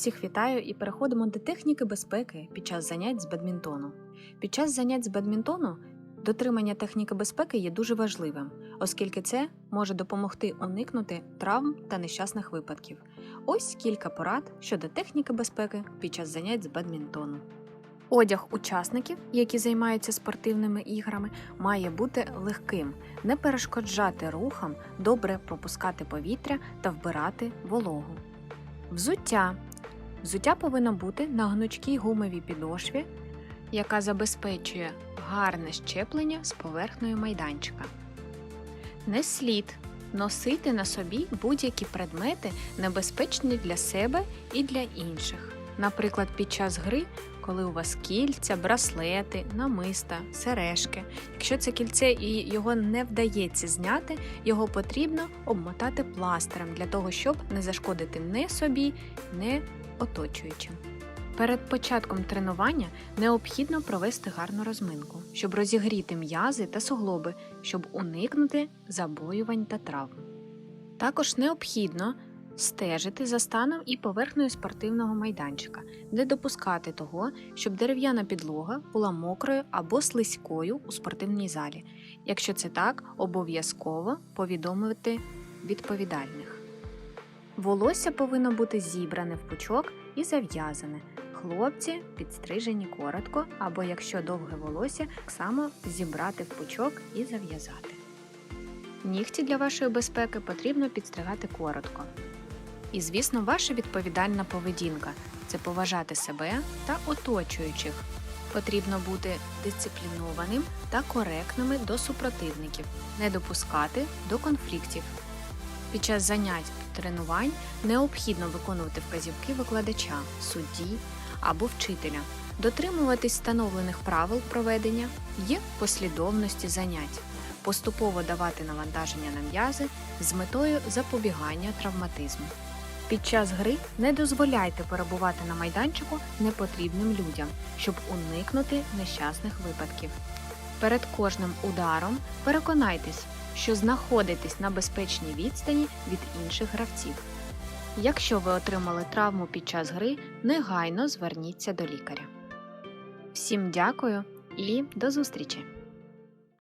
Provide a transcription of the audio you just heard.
Всіх вітаю і переходимо до техніки безпеки під час занять з бадмінтону. Під час занять з бадмінтону дотримання техніки безпеки є дуже важливим, оскільки це може допомогти уникнути травм та нещасних випадків. Ось кілька порад щодо техніки безпеки під час занять з бадмінтону. Одяг учасників, які займаються спортивними іграми, має бути легким, не перешкоджати рухам, добре пропускати повітря та вбирати вологу. Взуття. Взуття повинно бути на гнучкій гумовій підошві, яка забезпечує гарне щеплення з поверхнею майданчика. Не слід носити на собі будь-які предмети, небезпечні для себе і для інших. Наприклад, під час гри, коли у вас кільця, браслети, намиста, сережки. Якщо це кільце і його не вдається зняти, його потрібно обмотати пластирем для того, щоб не зашкодити не собі, не оточуючим. Перед початком тренування необхідно провести гарну розминку, щоб розігріти м'язи та суглоби, щоб уникнути забоювань та травм. Також необхідно стежити за станом і поверхнею спортивного майданчика, не допускати того, щоб дерев'яна підлога була мокрою або слизькою у спортивній залі. Якщо це так, обов'язково повідомити відповідальних. Волосся повинно бути зібране в пучок і зав'язане. Хлопці підстрижені коротко, або якщо довге волосся, так само зібрати в пучок і зав'язати. Нігті для вашої безпеки потрібно підстригати коротко. І, звісно, ваша відповідальна поведінка це поважати себе та оточуючих. Потрібно бути дисциплінованим та коректними до супротивників, не допускати до конфліктів. Під час занять тренувань необхідно виконувати вказівки викладача, судді або вчителя, дотримуватись встановлених правил проведення, є послідовності занять, поступово давати навантаження на м'язи з метою запобігання травматизму. Під час гри не дозволяйте перебувати на майданчику непотрібним людям, щоб уникнути нещасних випадків. Перед кожним ударом переконайтесь, що знаходитесь на безпечній відстані від інших гравців. Якщо ви отримали травму під час гри, негайно зверніться до лікаря. Всім дякую і до зустрічі!